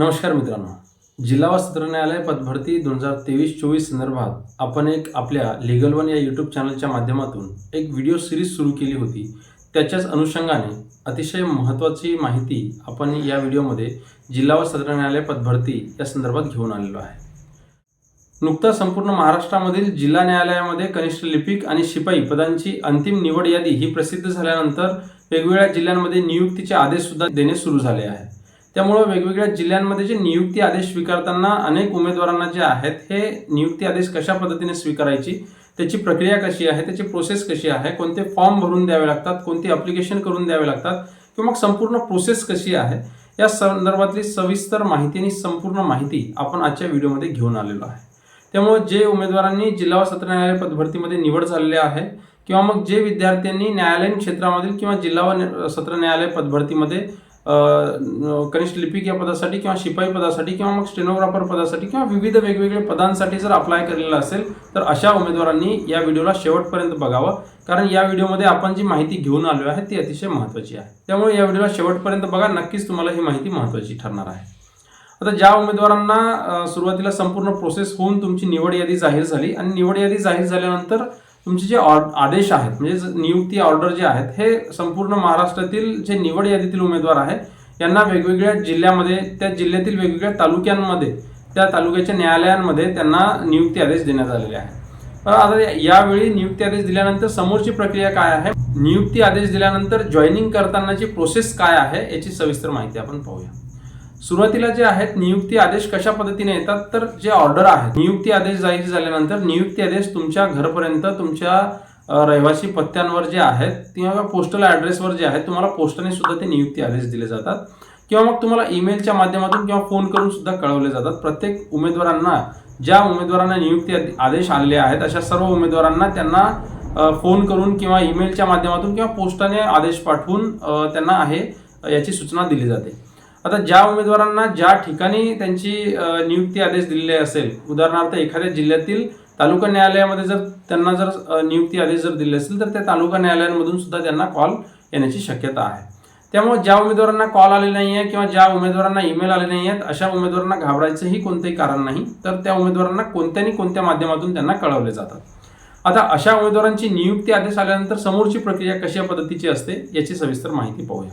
नमस्कार मित्रांनो. जिल्हा व सत्र न्यायालय पदभरती दोन हजार तेवीस चोवीस संदर्भात आपण एक आपल्या लिगल वन या यूट्यूब चॅनलच्या माध्यमातून एक व्हिडिओ सिरीज सुरू केली होती. त्याच्याच अनुषंगाने अतिशय महत्त्वाची माहिती आपण या व्हिडिओमध्ये जिल्हा व सत्र न्यायालय पदभरती या संदर्भात घेऊन आलेलो आहे. नुकताच संपूर्ण महाराष्ट्रामधील जिल्हा न्यायालयामध्ये कनिष्ठ लिपिक आणि शिपाई पदांची अंतिम निवड यादी ही प्रसिद्ध झाल्यानंतर वेगवेगळ्या जिल्ह्यांमध्ये नियुक्तीचे आदेश सुद्धा देणे सुरू झाले आहे. त्यामुळं वेगवेगळ्या जिल्ह्यांमध्ये जे नियुक्ती आदेश स्वीकारताना अनेक उमेदवारांना जे आहेत हे नियुक्ती आदेश कशा पद्धतीने स्वीकारायची त्याची प्रक्रिया कशी आहे त्याची प्रोसेस कशी आहे कोणते फॉर्म भरून द्यावे लागतात कोणते अप्लिकेशन करून द्यावे लागतात किंवा मग संपूर्ण प्रोसेस कशी आहे या संदर्भातली सविस्तर माहिती आणि संपूर्ण माहिती आपण आजच्या व्हिडिओमध्ये घेऊन आलेलो आहे. त्यामुळे जे उमेदवारांनी जिल्हा व सत्र न्यायालय पदभरतीमध्ये निवड झालेली आहे किंवा मग जे विद्यार्थ्यांनी न्यायालयीन क्षेत्रामधील किंवा जिल्हा व सत्र न्यायालय पदभरतीमध्ये कनिष्ठ लिपिक या पदासाठी किंवा शिपाई पदासाठी किंवा मग स्टेनोग्राफर पदासाठी किंवा विविध वेगवेगळ्या पदांसाठी जर अप्लाय केलेलं असेल तर अशा उमेदवारांनी या व्हिडिओला शेवटपर्यंत बघावं. कारण या व्हिडिओमध्ये आपण जी माहिती घेऊन आलो आहे ती अतिशय महत्त्वाची आहे. त्यामुळे या व्हिडिओला शेवटपर्यंत बघा. नक्कीच तुम्हाला ही माहिती महत्त्वाची ठरणार आहे. आता ज्या उमेदवारांना सुरुवातीला संपूर्ण प्रोसेस होऊन तुमची निवड यादी जाहीर झाली आणि निवड यादी जाहीर झाल्यानंतर तुमचे जे आदेश आहेत म्हणजे नियुक्ती ऑर्डर जे आहेत हे संपूर्ण महाराष्ट्रातील जे निवड यादीतील उमेदवार आहेत यांना वेगवेगळ्या जिल्ह्यामध्ये त्या जिल्ह्यातील वेगवेगळ्या तालुक्यांमध्ये त्या तालुक्याच्या न्यायालयांमध्ये त्यांना नियुक्ती आदेश देण्यात आलेले आहे आता यावेळी नियुक्ती आदेश दिल्यानंतर समोरची प्रक्रिया काय आहे? नियुक्ती आदेश दिल्यानंतर जॉईनिंग करतानाची प्रोसेस काय आहे याची सविस्तर माहिती आपण पाहूया. सुरुवातीला जे आहेत नियुक्ती आदेश कशा पद्धतीने येतात तर जे ऑर्डर आहेत नियुक्ती आदेश जाहीर झाल्यानंतर नियुक्ती आदेश तुमच्या घरपर्यंत तुमच्या रहिवासी पत्त्यांवर जे आहेत किंवा पोस्टल ॲड्रेसवर जे आहेत तुम्हाला पोस्टाने सुद्धा ते नियुक्ती आदेश दिले जातात. किंवा मग तुम्हाला ईमेलच्या माध्यमातून किंवा फोन करून सुद्धा कळवले जातात. प्रत्येक उमेदवारांना ज्या उमेदवारांना नियुक्ती आदेश आलेले आहेत अशा सर्व उमेदवारांना त्यांना फोन करून किंवा ईमेलच्या माध्यमातून किंवा पोस्टाने आदेश पाठवून त्यांना आहे याची सूचना दिली जाते. आता ज्या उमेदवारांना ज्या ठिकाणी त्यांची नियुक्ती आदेश दिलेले असेल उदाहरणार्थ एखाद्या जिल्ह्यातील तालुका न्यायालयामध्ये जर त्यांना जर नियुक्ती आदेश जर दिले असेल तर त्या तालुका न्यायालयांमधून सुद्धा त्यांना कॉल येण्याची शक्यता आहे. त्यामुळे ज्या उमेदवारांना कॉल आले नाही आहे किंवा ज्या उमेदवारांना ईमेल आले नाही आहेत अशा उमेदवारांना घाबरायचंही कोणतंही कारण नाही तर त्या उमेदवारांना कोणत्यानी कोणत्या माध्यमातून त्यांना कळवले जातात. आता अशा उमेदवारांची नियुक्ती आदेश आल्यानंतर समोरची प्रक्रिया कशा पद्धतीची असते याची सविस्तर माहिती पाहूया.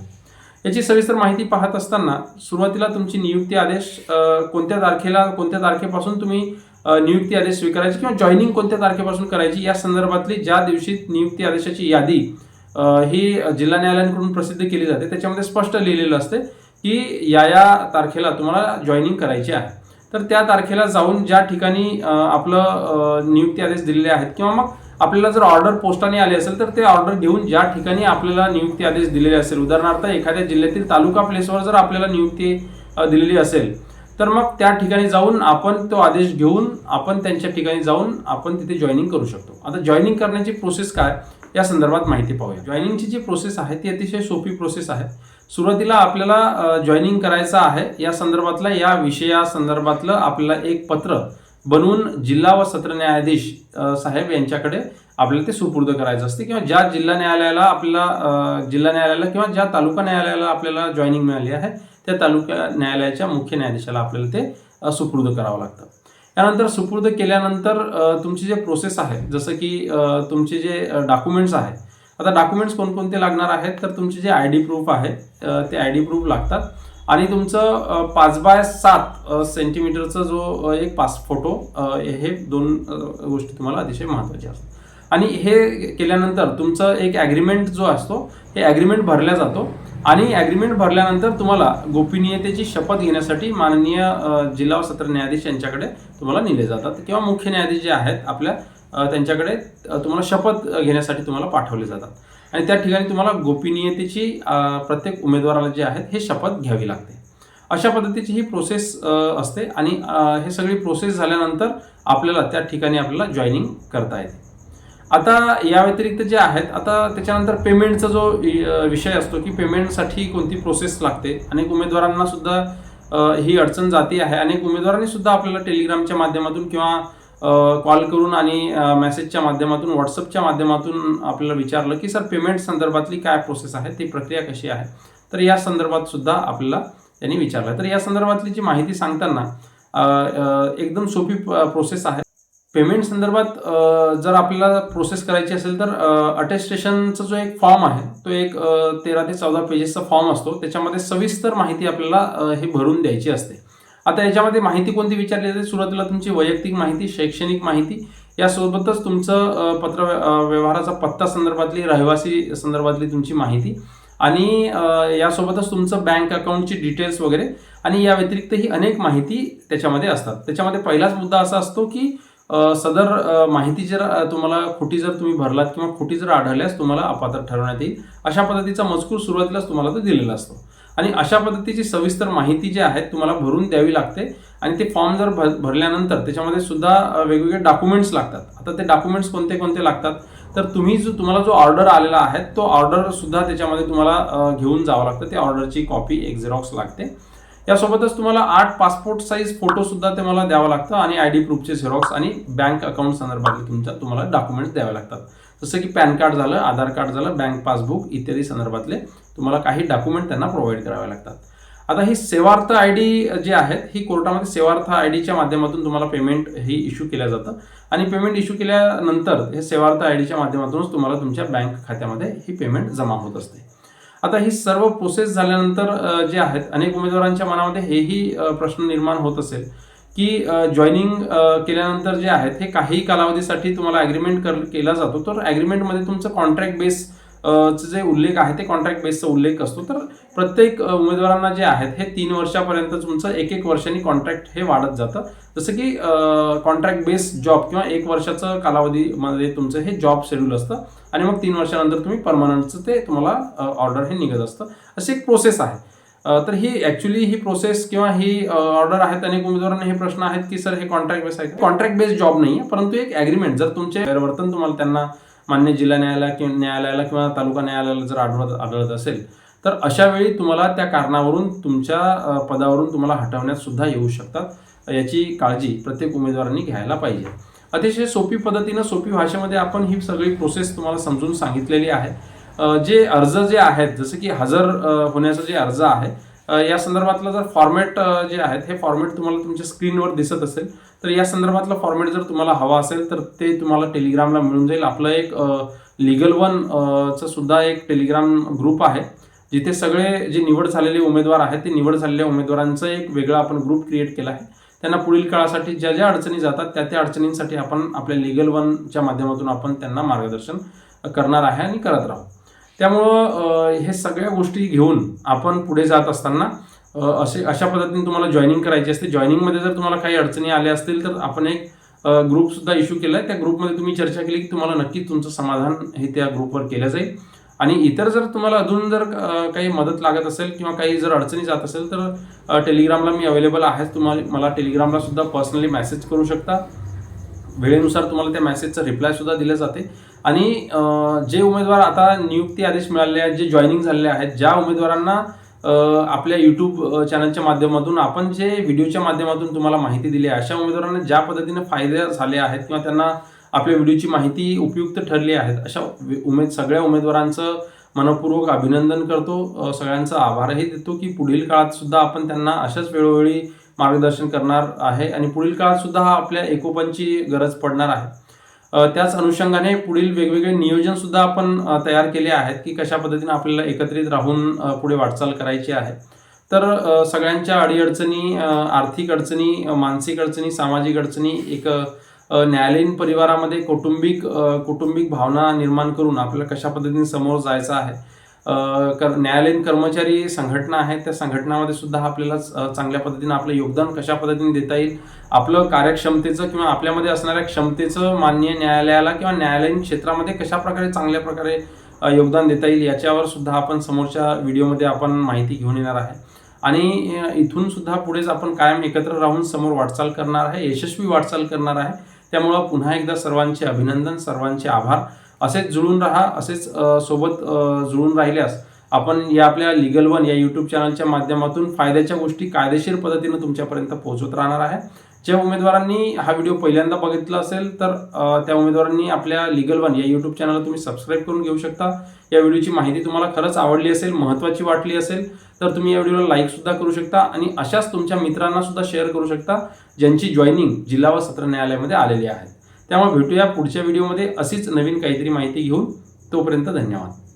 याची सविस्तर माहिती पाहत असताना सुरुवातीला तुमची नियुक्ती आदेश कोणत्या तारखेला कोणत्या तारखेपासून तुम्ही नियुक्ती आदेश स्वीकारायची किंवा जॉईनिंग कोणत्या तारखेपासून करायची या संदर्भातली ज्या दिवशी नियुक्ती आदेशाची यादी ही जिल्हा न्यायालयांकडून प्रसिद्ध केली जाते त्याच्यामध्ये स्पष्ट लिहिलेलं असते की या या तारखेला तुम्हाला जॉईनिंग करायची आहे. तर त्या तारखेला जाऊन ज्या ठिकाणी आपलं नियुक्ती आदेश दिलेले आहेत किंवा मग आपल्याला जर ऑर्डर पोस्टाने आली असेल तर ते ऑर्डर घेऊन ज्या ठिकाणी आपल्याला नियुक्ती आदेश दिलेले असेल उदाहरणार्थ एखाद्या जिल्ह्यातील तालुका प्लेसवर जर आपल्याला नियुक्ती दिलेली असेल तर मग त्या ठिकाणी जाऊन आपण तो आदेश घेऊन आपण त्यांच्या ठिकाणी जाऊन आपण तिथे जॉईनिंग करू शकतो. आता जॉईनिंग करण्याची प्रोसेस काय? या संदर्भात माहिती पाहूया. जॉईनिंगची जी प्रोसेस आहे ती अतिशय सोपी प्रोसेस आहे. सुरुवातीला आपल्याला जॉईनिंग करायचं आहे. या संदर्भातलं या विषया संदर्भातलं आपल्याला एक पत्र बनवून जिल्हा व सत्र न्यायाधीश साहेब यांच्याकडे आपल्याला ते सुपूर्द करायचं असते किंवा ज्या जिल्हा न्यायालयाला आपल्याला जिल्हा न्यायालयाला किंवा ज्या तालुका न्यायालयाला आपल्याला जॉईनिंग मिळाली आहे त्या तालुका न्यायालयाच्या मुख्य न्यायाधीशाला आपल्याला ते सुपूर्द करावं लागतं. त्यानंतर सुपूर्द केल्यानंतर तुमची जे प्रोसेस आहे जसं की तुमचे जे डॉक्युमेंट्स आहेत आता डॉक्युमेंट्स कोणकोणते लागणार आहेत तर तुमचे जे आय डी प्रूफ आहे ते आय डी प्रूफ लागतात. आणि तुमचं पाच बाय सात सेंटीमीटरचा जो एक पास फोटो हे दोन गोष्टी तुम्हाला अतिशय महत्त्वाच्या असतात. आणि हे केल्यानंतर तुमचं एक ॲग्रीमेंट जो असतो हे ॲग्रीमेंट भरला जातो. आणि ॲग्रीमेंट भरल्यानंतर तुम्हाला गोपनीयतेची शपथ घेण्यासाठी माननीय जिल्हा व सत्र न्यायाधीश यांच्याकडे तुम्हाला नेले जातात. किंवा मुख्य न्यायाधीश जे आहेत आपल्या त्यांच्याकडे तुम्हाला शपथ घेण्यासाठी तुम्हाला पाठवले जातात. आणि त्या ठिकाणी तुम्हाला गोपनीयतेची प्रत्येक उमेदवाराला जे आहेत हे शपथ घ्यावी लागते. अशा पद्धतीची ही प्रोसेस असते आणि हे सगळी प्रोसेस झाल्यानंतर आपल्याला त्या ठिकाणी आपल्याला जॉईनिंग करता येते. आता या व्यतिरिक्त जे आहेत आता त्याच्यानंतर पेमेंटचा जो विषय असतो की पेमेंटसाठी कोणती प्रोसेस लागते? अनेक उमेदवारांना सुद्धा ही अडचण जाती आहे. अनेक उमेदवारांनी सुद्धा आपल्याला टेलिग्रामच्या माध्यमातून किंवा कॉल करून आणि मेसेजच्या माध्यमातून व्हॉट्सअपच्या माध्यमातून आपल्याला विचारलं की सर पेमेंट संदर्भातली काय प्रोसेस आहे? ती प्रक्रिया कशी आहे? तर या संदर्भात सुद्धा आपल्याला त्यांनी विचारलं. तर या संदर्भातली जी माहिती सांगताना एकदम सोपी प्रोसेस आहे. पेमेंट संदर्भात जर आपल्याला प्रोसेस करायची असेल तर अटेस्टेशनचा जो एक फॉर्म आहे तो एक तेरा ते चौदा पेजेसचा फॉर्म असतो. त्याच्यामध्ये सविस्तर माहिती आपल्याला हे भरून द्यायची असते. आता याच्यामध्ये माहिती कोणती विचारली जाते? सुरुवातीला तुमची वैयक्तिक माहिती शैक्षणिक माहिती यासोबतच तुमचं पत्र व्यवहाराचा पत्ता संदर्भातली रहिवासी संदर्भातली तुमची माहिती आणि यासोबतच तुमचं बँक अकाउंटची डिटेल्स वगैरे आणि या व्यतिरिक्त ही अनेक माहिती त्याच्यामध्ये असतात. त्याच्यामध्ये पहिलाच मुद्दा असा असतो की सदर माहिती जर तुम्हाला खोटी जर तुम्ही भरलात किंवा खोटी जर आढळल्यास तुम्हाला अपात्र ठरवण्यात येईल. अशा पद्धतीचा मजकूर सुरुवातीलाच तुम्हाला तो दिलेला असतो. आणि अशा पद्धतीची सविस्तर माहिती जी आहे तुम्हाला भरून द्यावी लागते. आणि ते फॉर्म जर भर भरल्यानंतर त्याच्यामध्ये सुद्धा वेगवेगळे डॉक्युमेंट्स लागतात. आता ते डॉक्युमेंट्स कोणते कोणते लागतात? तर तुम्ही जो तुम्हाला जो ऑर्डर आलेला आहे तो ऑर्डर सुद्धा त्याच्यामध्ये तुम्हाला घेऊन जावं लागतं. त्या ऑर्डरची कॉपी एक झेरॉक्स लागते. यासोबतच तुम्हाला आठ पासपोर्ट साईज फोटो सुद्धा मला द्यावं लागतं आणि आय डी प्रूफचे झेरॉक्स आणि बँक अकाउंट संदर्भातले तुमच्या तुम्हाला डॉक्युमेंट्स द्यावे लागतात. जसं की पॅन कार्ड झालं आधार कार्ड झालं बँक पासबुक इत्यादी संदर्भातले तुम्हाला काही डॉक्युमेंट त्यांना प्रोव्हाइड करावे लागतात. आता ही सेवार्थ आय डी जे आहेत ही कोर्टामध्ये सेवार्थ आय डीच्या माध्यमातून तुम्हाला पेमेंट ही इश्यू केलं जातं. आणि पेमेंट इश्यू केल्यानंतर हे सेवार्थ आय डीच्या माध्यमातूनच तुम्हाला तुमच्या बँक खात्यामध्ये ही पेमेंट जमा होत असते. आता ही सर्व प्रोसेस झाल्यानंतर जे आहेत अनेक उमेदवारांच्या मनामध्ये हेही प्रश्न निर्माण होत असेल की जॉईनिंग केल्यानंतर जे आहेत हे काही कालावधीसाठी तुम्हाला ॲग्रीमेंट कर केला जातो. तर ॲग्रीमेंटमध्ये तुमचं कॉन्ट्रॅक्ट बेस जे उल्लेख आहे ते कॉन्ट्रॅक्ट बेसचा उल्लेख असतो. तर प्रत्येक उमेदवारांना जे आहेत हे तीन वर्षापर्यंत तुमचं एक एक वर्षांनी कॉन्ट्रॅक्ट हे वाढत जातं. जसं की कॉन्ट्रॅक्ट बेस जॉब किंवा एक वर्षाचं कालावधीमध्ये तुमचं हे जॉब शेड्यूल असतं. आणि मग तीन वर्षानंतर तुम्ही परमनंटचं ते तुम्हाला ऑर्डर हे निघत असतं. अशी एक प्रोसेस आहे. तर ही ॲक्च्युली ही प्रोसेस किंवा ही ऑर्डर आहेत अनेक उमेदवारांना हे प्रश्न आहेत की सर हे कॉन्ट्रॅक्ट बेस आहे कॉन्ट्रॅक्ट बेस जॉब नाही आहे परंतु एक ॲग्रीमेंट जर तुमचे वर्तन तुम्हाला त्यांना मान्य जिल्हा न्यायालय किंवा न्यायालयाला किंवा तालुका न्यायालयाला जर आढळत आढळत असेल तर अशा वेळी तुम्हाला त्या कारणावरून तुमच्या पदावरून तुम्हाला हटवण्यात सुद्धा येऊ शकतात. याची काळजी प्रत्येक उमेदवारांनी घ्यायला पाहिजे. अतिशय सोपी पद्धतीनं सोपी भाषेमध्ये आपण ही सगळी प्रोसेस तुम्हाला समजून सांगितलेली आहे. जे अर्ज जे आहेत जसं की हजर होण्याचा होण्याचं जे अर्ज आहे या संदर्भातलं जर फॉर्मॅट जे आहेत हे फॉर्मॅट तुम्हाला तुमच्या स्क्रीनवर दिसत असेल तर या संदर्भातलं फॉर्मॅट जर तुम्हाला हवा असेल तर ते तुम्हाला टेलिग्रामला मिळून जाईल. आपलं एक लिगल वन चं सुद्धा एक टेलिग्राम ग्रुप आहे जिथे सगळे जे निवड झालेले उमेदवार आहेत ते निवड झालेल्या उमेदवारांचं एक वेगळा आपण ग्रुप क्रिएट केला आहे. त्यांना पुढील काळासाठी ज्या ज्या अडचणी जातात त्या त्या अडचणींसाठी आपण आपल्या लिगल वनच्या माध्यमातून आपण त्यांना मार्गदर्शन करणार आहे आणि करत राहू. त्यामुळं हे सगळ्या गोष्टी घेऊन आपण पुढे जात असताना असे अशा पद्धतीने तुम्हाला जॉईनिंग करायची असते. जॉईनिंगमध्ये जर तुम्हाला काही अडचणी आल्या असतील तर आपण एक ग्रुपसुद्धा इश्यू केला आहे त्या ग्रुपमध्ये तुम्ही चर्चा केली की तुम्हाला नक्कीच तुमचं समाधान हे त्या ग्रुपवर केलं जाईल. आणि इतर जर तुम्हाला अजून जर काही मदत लागत असेल किंवा काही जर अडचणी जात असेल तर टेलिग्रामला मी अवेलेबल आहेच. तुम्हाला मला टेलिग्रामला सुद्धा पर्सनली मेसेज करू शकता. वेळेनुसार तुम्हाला त्या मॅसेजचं रिप्लाय सुद्धा दिले जाते. आणि जे उमेदवार आता नियुक्ती आदेश मिळाले आहेत जे जॉईनिंग झालेले आहेत ज्या उमेदवारांना आपल्या यूट्यूब चॅनलच्या माध्यमातून आपण जे व्हिडिओच्या माध्यमातून तुम्हाला माहिती दिली आहे अशा उमेदवारांना ज्या पद्धतीने फायदे झाले आहेत किंवा त्यांना आपल्या व्हिडिओची माहिती उपयुक्त ठरली आहेत अशा उमेद सगळ्या उमेदवारांचं मनपूर्वक अभिनंदन करतो. सगळ्यांचा आभारही देतो की पुढील काळात सुद्धा आपण त्यांना अशाच वेळोवेळी मार्गदर्शन करणार आहे आणि पुढील काळात सुद्धा हा आपल्या एकोपांची गरज पडणार आहे. त्याच अनुषंगाने पुढील वेगवेगळे नियोजन सुद्धा आपण तयार केले आहेत की कशा पद्धतीने आपल्याला एकत्रित राहून पुढे वाटचाल करायची आहे. तर सगळ्यांच्या अडीअडचणी आर्थिक अडचणी मानसिक अडचणी सामाजिक अडचणी एक न्यायालयीन परिवारामध्ये कौटुंबिक कौटुंबिक भावना निर्माण करून आपल्याला कशा पद्धतीने समोर जायचं आहे कर न्यायालयीन कर्मचारी संघटना आहेत त्या संघटनामध्ये सुद्धा आपल्याला चांगल्या पद्धतीने आपलं योगदान कशा पद्धतीने देता येईल? आपलं कार्यक्षमतेचं किंवा आपल्यामध्ये असणाऱ्या क्षमतेचं मान्य न्यायालयाला किंवा न्यायालयीन क्षेत्रामध्ये कशा प्रकारे चांगल्या प्रकारे योगदान देता येईल याच्यावर सुद्धा आपण समोरच्या व्हिडिओमध्ये आपण माहिती घेऊन येणार आहे. आणि इथून सुद्धा पुढेच आपण कायम एकत्र राहून समोर वाटचाल करणार आहे यशस्वी वाटचाल करणार आहे. त्यामुळं पुन्हा एकदा सर्वांचे अभिनंदन सर्वांचे आभार. असेच जुळून राहा असेच सोबत जुळून राहिल्यास आपण या आपल्या लिगल वन या यूट्यूब चॅनलच्या माध्यमातून फायद्याच्या गोष्टी कायदेशीर पद्धतीनं तुमच्यापर्यंत पोहोचत राहणार आहे. ज्या उमेदवारांनी हा व्हिडिओ पहिल्यांदा बघितला असेल तर त्या उमेदवारांनी आपल्या लिगल वन या यूट्यूब चॅनलला तुम्ही सबस्क्राईब करून घेऊ शकता. या व्हिडिओची माहिती तुम्हाला खरंच आवडली असेल महत्त्वाची वाटली असेल तर तुम्ही या व्हिडिओला लाईकसुद्धा करू शकता आणि अशाच तुमच्या मित्रांना सुद्धा शेअर करू शकता ज्यांची जॉईनिंग जिल्हा व सत्र न्यायालयामध्ये आलेली आहे. त्यामुळे भेटूया पुढच्या व्हिडिओमध्ये अशीच नवीन काहीतरी माहिती घेऊन. तोपर्यंत धन्यवाद.